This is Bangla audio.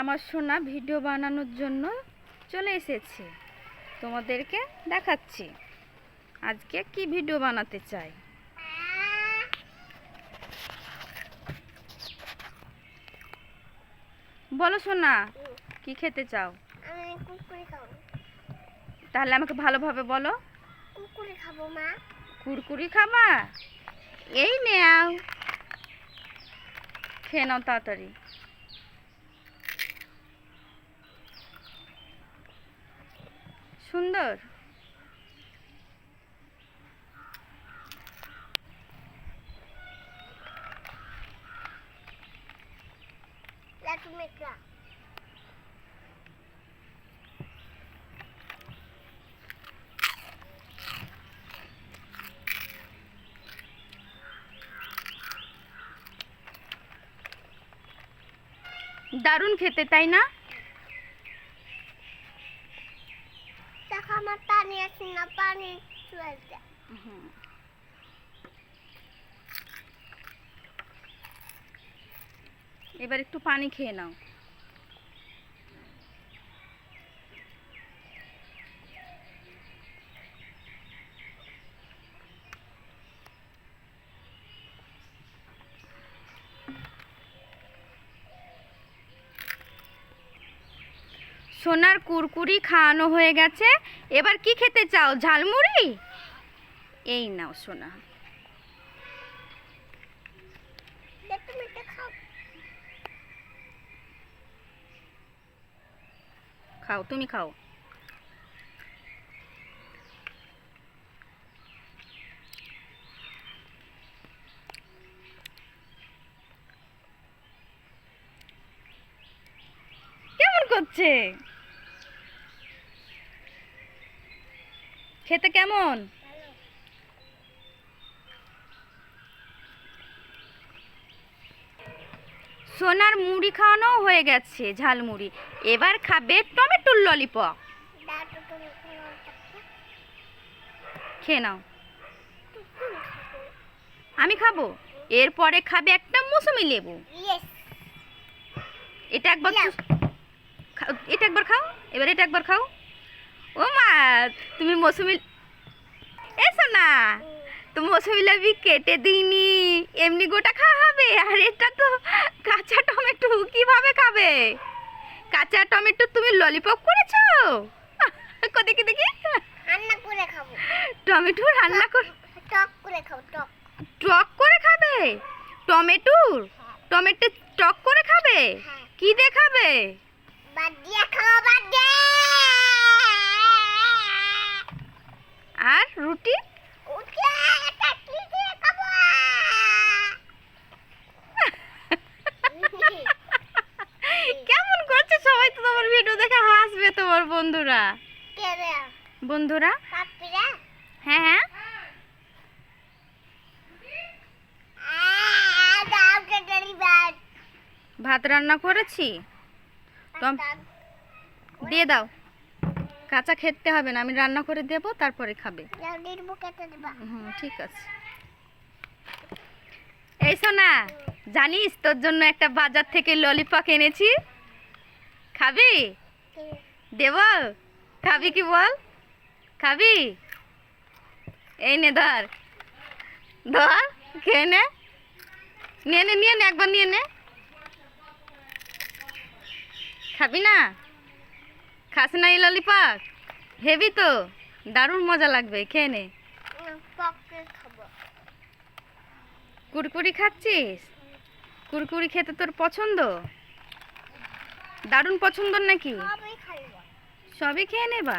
আমার সোনা ভিডিও বানানোর জন্য চলে এসেছে। তোমাদেরকে দেখাচ্ছি। আজকে কি ভিডিও বানাতে চাই? বলো সোনা কি খেতে চাও? তাহলে আমাকে ভালোভাবে বলো। কুরকুরি খাবা? এই নেও। খেয়ে নাও তাড়াতাড়ি। সুন্দর। দারুণ খেতে তাই না দেখো আমার পানি আছে না পানি চলছে এবার একটু পানি খেয়ে নাও। সোনার কুরকুরি খাওয়ানো হয়ে গেছে। এবার কি খেতে চাও, ঝালমুড়ি? এই নাও সোনা। খাও, তুমি খাও। কেমন করছে? খেতে কেমন? সোনার মুড়ি খাওয়ানো হয়ে গেছে ঝালমুড়ি এবার খাবে টমেটোর ললিপপ। খেয়ে নাও। আমি খাব? এরপরে খাবে একটা মৌসুমি লেবু। এটা একবার এটা একবার খাও এবার এটা একবার খাও। ও মা মৌসুমি এসো না তো মৌসুমি লেবু কেটে দিইনি এমনি গোটা খাওয়া হবে? আর এটা তো কাঁচা টমেটো কীভাবে খাবে? কাঁচা টমেটো তুমি ললিপপ করেছ? কো দেখি দেখি। রান্না করে খাব। টমেটো রান্না করে টক করে খাব টক। টক করে খাবে? টমেটোর টমেটো টক করে খাবে? হ্যাঁ। কি দেখাবে বাদ দিয়ে খাব বাদ দিয়ে আর রুটি? কেমন করছে সবাই তো তোমার ভিডিও দেখে হাসবে তোমার বন্ধুরা। বন্ধুরা? হ্যাঁ হ্যাঁ। ভাত। রান্না করেছি? দিয়ে দাও। কাঁচা খেতে হবে না আমি রান্না করে দেব তারপরে খাবে। হুম ঠিক আছে। এই সোনা জানিস তোর জন্য একটা বাজার থেকে ললিপপ এনেছি। খাবি? দেব। খাবি কি বল? খাবি? এই নে ধর। ধর খেয়ে নে। নিয়ে নে নিয়ে নে একবার নিয়ে নে। খাবি না? খাস না এই ললিপপ হেভি তো। দারুণ মজা লাগবে খেয়ে নে। কুরকুরি খাচ্ছিস? কুরকুরি খেতে তোর পছন্দ? দারুণ পছন্দ নাকি? সবই খেয়ে নেবা।